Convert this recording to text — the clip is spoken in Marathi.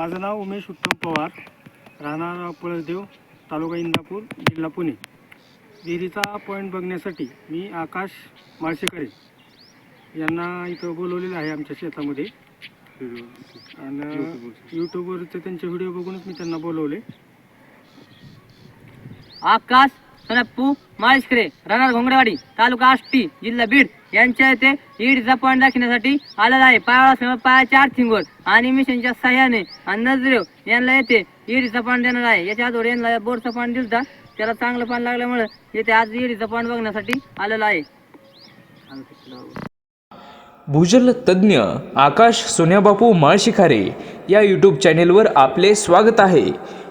माझं नाव उमेश उत्तम पवार. राहणार पळसदेव तालुका इंदापूर जिल्हा पुणे. विहिरीचा पॉईंट बघण्यासाठी मी आकाश माळशेकरे यांना इथं बोलवलेलं आहे आमच्या शेतामध्ये. आणि यूट्यूबवरचे त्यांचे व्हिडिओ बघूनच मी त्यांना बोलवले. आकाश सनप्पू माळशेकरे राहणार घोंगडेवाडी तालुका आष्टी जिल्हा बीड. यांच्या येथे ईडचा पॉईंट दाखवण्यासाठी आलेला आहे. पायाळा समोर पायाच्या आर्थिंगवर आणि मिशनच्या सहाय्याने आणि नजरेव यांना येथे ईडचा पॉईंट देणार आहे. याच्या आजवर यांना बोरचा पान दिलता. त्याला चांगलं पाणी लागल्यामुळे येथे आज ईडचा पॉईंट बघण्यासाठी आलेला आहे. भूजल तज्ज्ञ आकाश सोन्याबापू माळशिखारे या यूट्यूब चॅनेलवर आपले स्वागत आहे.